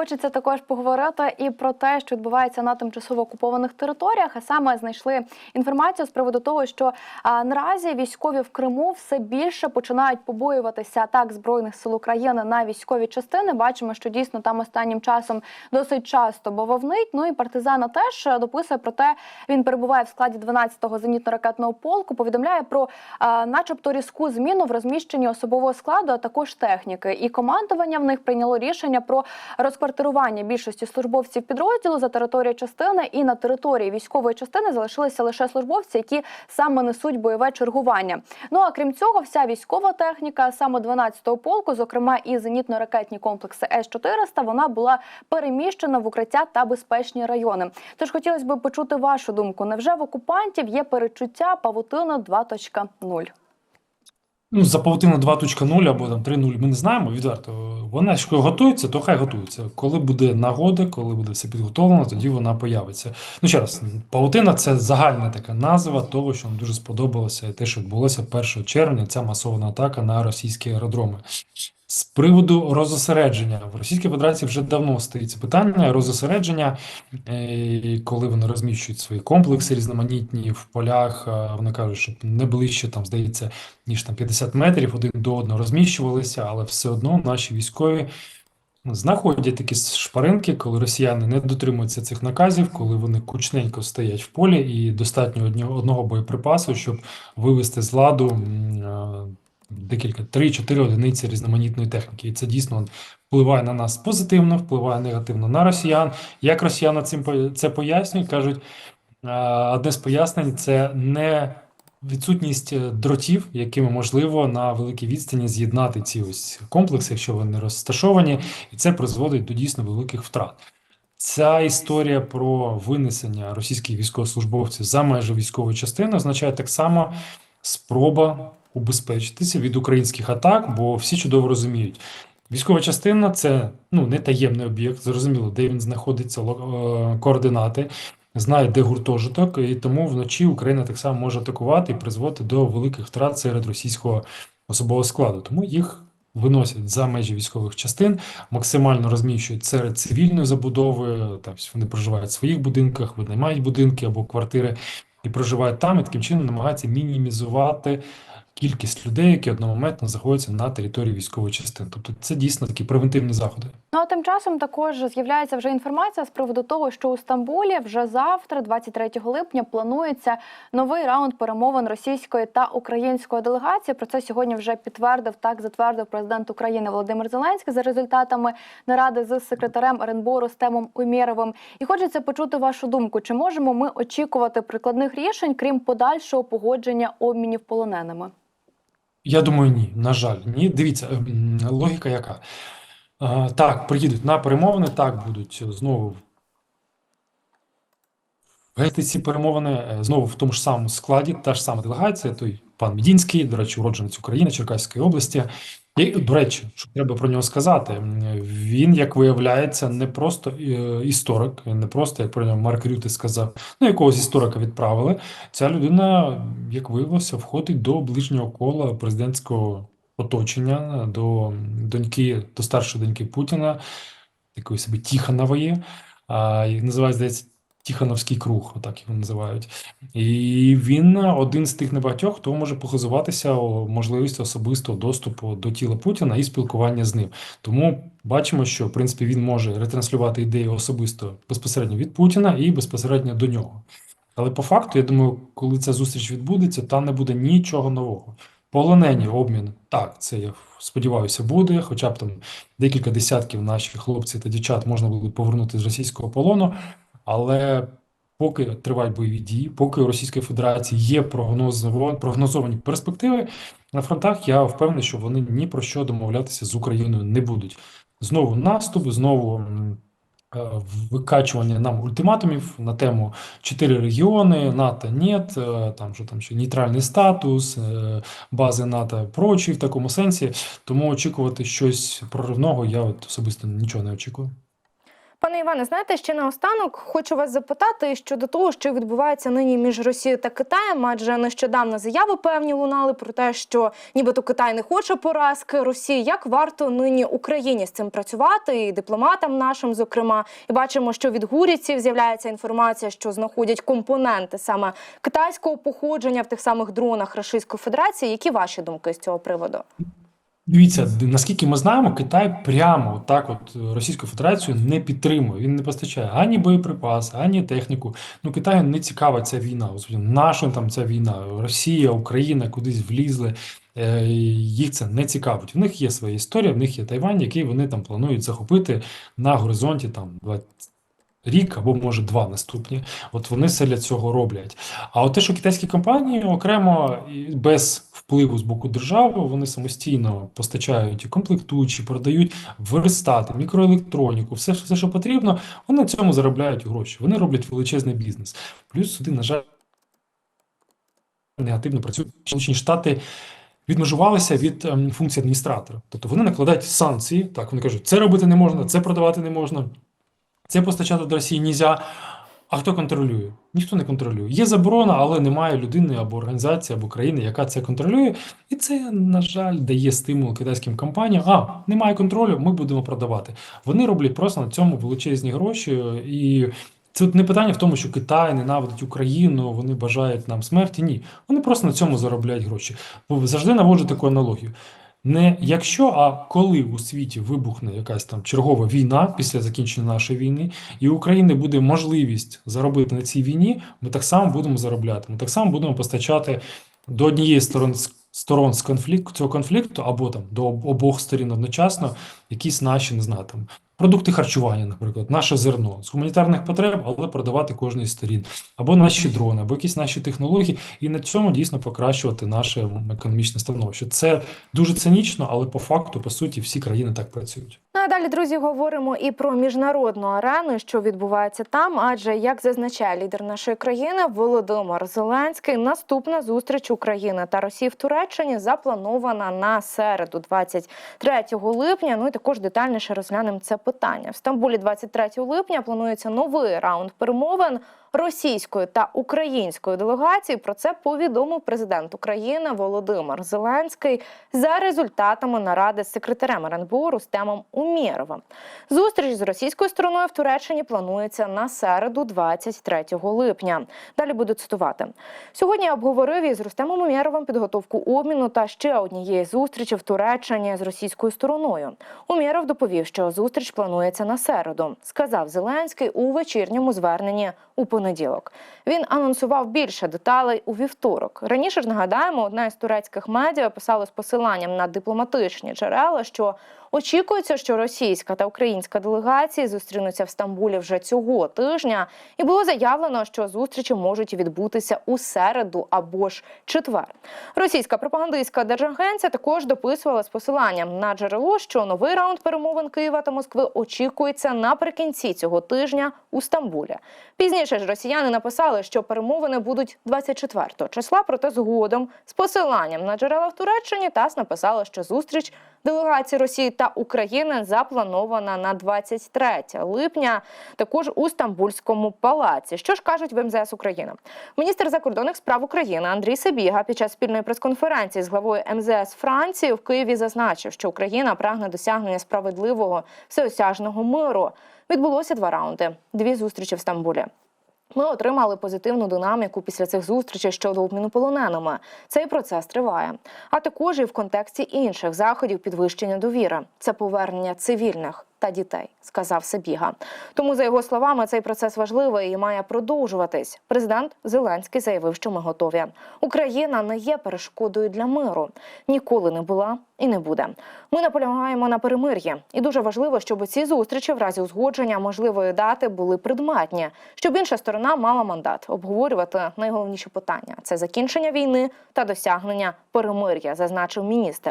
хочеться також поговорити і про те, що відбувається на тимчасово окупованих територіях. А саме знайшли інформацію з приводу того, що а, наразі військові в Криму все більше починають побоюватися атак збройних сил України на військові частини. Бачимо, що дійсно там останнім часом досить часто бавовнить. Ну і партизана теж дописує про те, він перебуває в складі 12-го зенітно-ракетного полку. Повідомляє про, а, начебто, різку зміну в розміщенні особового складу, а також техніки. І командування в них прийняло рішення про розквартирування більшості службовців підрозділу за територією частини, і на території військової частини залишилися лише службовці, які саме несуть бойове чергування. Ну а крім цього, вся військова техніка, саме 12-го полку, зокрема і зенітно-ракетні комплекси С 400 вона була переміщена в укриття та безпечні райони. Тож хотілося б почути вашу думку. Невже в окупантів є перечуття павутина 2.0? Ну, за павутину 2.0 або там 3.0 ми не знаємо, відверто. Вона що готується, то хай готується. Коли буде нагода, коли буде все підготовлено, тоді вона появиться. Ну, ще раз, павутина це загальна така назва того, що нам дуже сподобалося, і те, що відбулося 1 червня, ця масована атака на російські аеродроми. З приводу розосередження в Російській Федерації вже давно стоїть питання розосередження, е, коли вони розміщують свої комплекси різноманітні в полях. е, Вони кажуть, щоб не ближче там, здається, ніж там 50 метрів один до одного розміщувалися, але все одно наші військові знаходять такі шпаринки, коли росіяни не дотримуються цих наказів, коли вони кучненько стоять в полі і достатньо одного, боєприпасу, щоб вивести з ладу е, декілька, 3-4 одиниці різноманітної техніки. І це дійсно впливає на нас позитивно, впливає негативно на росіян. Як росіяни цим це пояснюють, кажуть, е, одне з пояснень це не відсутність дротів, якими можливо на великій відстані з'єднати ці ось комплекси, якщо вони розташовані, і це призводить до дійсно великих втрат. Ця історія про винесення російських військовослужбовців за межі військової частини означає так само спроба убезпечитися від українських атак, бо всі чудово розуміють. Військова частина це ну не таємний об'єкт, зрозуміло, де він знаходиться, е, координати, знає, де гуртожиток, і тому вночі Україна так само може атакувати і призводити до великих втрат серед російського особового складу. Тому їх виносять за межі військових частин, максимально розміщують серед цивільної забудови. Там вони проживають в своїх будинках, винаймають будинки або квартири і проживають там, і таким чином намагаються мінімізувати кількість людей, які одномоментно знаходяться на території військової частини. Тобто це дійсно такі превентивні заходи. Ну а тим часом також з'являється вже інформація з приводу того, що у Стамбулі вже завтра, 23 липня, планується новий раунд перемовин російської та української делегації. Про це сьогодні вже підтвердив так. Затвердив президент України Володимир Зеленський за результатами наради з секретарем РНБО Рустемом Умєровим. І хочеться почути вашу думку. Чи можемо ми очікувати прикладних рішень, крім подальшого погодження обмінів полоненими? Я думаю, ні. На жаль, ні. Дивіться, ем, логіка яка? Так, приїдуть на перемовини, так будуть знову вести ці перемовини е, знову в тому ж самому складі, та ж сама делегація, той пан Мідінський, до речі, уродженець України, Черкаської області. І, до речі, що треба про нього сказати, він, як виявляється, не просто е, історик, не просто, як про нього Марк Рюти сказав, ну, якогось історика відправили. Ця людина, як виявилося, входить до ближнього кола президентського оточення, до доньки, до старшої доньки Путіна, такої собі Тіханової, називають, здається, Тіхановський круг, отак його називають. І він один з тих небагатьох, хто може похизуватися можливістю особистого доступу до тіла Путіна і спілкування з ним. Тому бачимо, що в принципі він може ретранслювати ідеї особисто безпосередньо від Путіна і безпосередньо до нього. Але по факту, я думаю, коли ця зустріч відбудеться, там не буде нічого нового. Полонені обмін, так, це я сподіваюся, буде. Хоча б там декілька десятків наших хлопців та дівчат можна буде повернути з російського полону. Але поки тривають бойові дії, поки у Російської Федерації є прогнозовані перспективи на фронтах, я впевнений, що вони ні про що домовлятися з Україною не будуть. Знову наступ, знову е, викачування нам ультиматумів на тему чотири регіони, НАТО нет, е, там що там ще нейтральний статус, е, бази НАТО, прочі в такому сенсі. Тому очікувати щось проривного я от особисто нічого не очікую. Пане Іване, знаєте, ще наостанок хочу вас запитати щодо того, що відбувається нині між Росією та Китаєм, адже нещодавно заяви певні лунали про те, що нібито Китай не хоче поразки Росії. Як варто нині Україні з цим працювати, і дипломатам нашим, зокрема, і бачимо, що від гурівців з'являється інформація, що знаходять компоненти саме китайського походження в тих самих дронах Російської Федерації. Які ваші думки з цього приводу? Дивіться, наскільки ми знаємо, Китай прямо так от е, Російську Федерацію не підтримує. Він не постачає ані боєприпаси, ані техніку. Ну, Китаю не цікава ця війна. Наша там ця війна? Росія, Україна кудись влізли. Е, Їх це не цікавить. В них є своя історія, в них є Тайвань, який вони там планують захопити на горизонті там 20 рік або може два наступні. От вони все для цього роблять. А от те, що китайські компанії окремо без впливу з боку держави, вони самостійно постачають і комплектуючі, продають верстати, мікроелектроніку, все, все, що потрібно, вони на цьому заробляють гроші. Вони роблять величезний бізнес. Плюс сюди, на жаль, негативно працюють Сполучені Штати. Відмежувалися від ем, функції адміністратора. Тобто вони накладають санкції, так, вони кажуть, це робити не можна, це продавати не можна, це постачати до Росії нельзя. А хто контролює? Ніхто не контролює. Є заборона, але немає людини або організації, або країни, яка це контролює. І це, на жаль, дає стимул китайським компаніям. А, немає контролю, ми будемо продавати. Вони роблять просто на цьому величезні гроші. І це не питання в тому, що Китай ненавидить Україну, вони бажають нам смерті. Ні. Вони просто на цьому заробляють гроші. Бо завжди наводжу таку аналогію. Не якщо, а коли у світі вибухне якась там чергова війна після закінчення нашої війни, і у України буде можливість заробити на цій війні, ми так само будемо заробляти. Ми так само будемо постачати до однієї сторони сторон з конфлікту цього конфлікту, або там до обох сторін одночасно якісь наші, не знаю, там продукти харчування, наприклад, наше зерно з гуманітарних потреб, але продавати кожній сторін, або наші дрони, або якісь наші технології, і на цьому дійсно покращувати наше економічне становище. Це дуже цинічно, але по факту, по суті, всі країни так працюють. Ну а далі, друзі, говоримо і про міжнародну арену, що відбувається там. Адже як зазначає лідер нашої країни Володимир Зеленський, наступна зустріч України та Росії в Туреччині запланована на середу, 23 липня. Ну і також детальніше розглянемо це питання. В Стамбулі 23 липня планується новий раунд перемовин. Російської та української делегації про це повідомив президент України Володимир Зеленський за результатами наради з секретарем РНБО Рустемом Умєровим. Зустріч з російською стороною в Туреччині планується на середу, 23 липня. Далі буду цитувати. Сьогодні я обговорив із Рустемом Умєровим підготовку обміну та ще однієї зустрічі в Туреччині з російською стороною. Умєров доповів, що зустріч планується на середу. Сказав Зеленський у вечірньому зверненні у понеділок. Він анонсував більше деталей у вівторок. Раніше ж нагадаємо, одна із турецьких медіа писала з посиланням на дипломатичні джерела, що очікується, що російська та українська делегації зустрінуться в Стамбулі вже цього тижня, і було заявлено, що зустрічі можуть відбутися у середу або ж четвер. Російська пропагандистська держагенція також дописувала з посиланням на джерело, що новий раунд перемовин Києва та Москви очікується наприкінці цього тижня у Стамбулі. Пізніше ж росіяни написали, що перемовини будуть 24 числа, проте згодом з посиланням на джерела в Туреччині ТАСС написала, що зустріч делегації Росії та України запланована на 23 липня, також у Стамбульському палаці. Що ж кажуть в МЗС України? Міністр закордонних справ України Андрій Сабіга під час спільної прес-конференції з главою МЗС Франції в Києві зазначив, що Україна прагне досягнення справедливого всеосяжного миру. Відбулося два раунди, дві зустрічі в Стамбулі. Ми отримали позитивну динаміку після цих зустрічей щодо обміну полоненими. Цей процес триває. А також і в контексті інших заходів підвищення довіри. Це повернення цивільних та дітей, сказав Сабіга. Тому, за його словами, цей процес важливий і має продовжуватись. Президент Зеленський заявив, що ми готові. Україна не є перешкодою для миру, ніколи не була і не буде. Ми наполягаємо на перемир'ї, і дуже важливо, щоб ці зустрічі в разі узгодження можливої дати були предметні, щоб інша сторона мала мандат обговорювати найголовніші питання: це закінчення війни та досягнення перемир'я, зазначив міністр.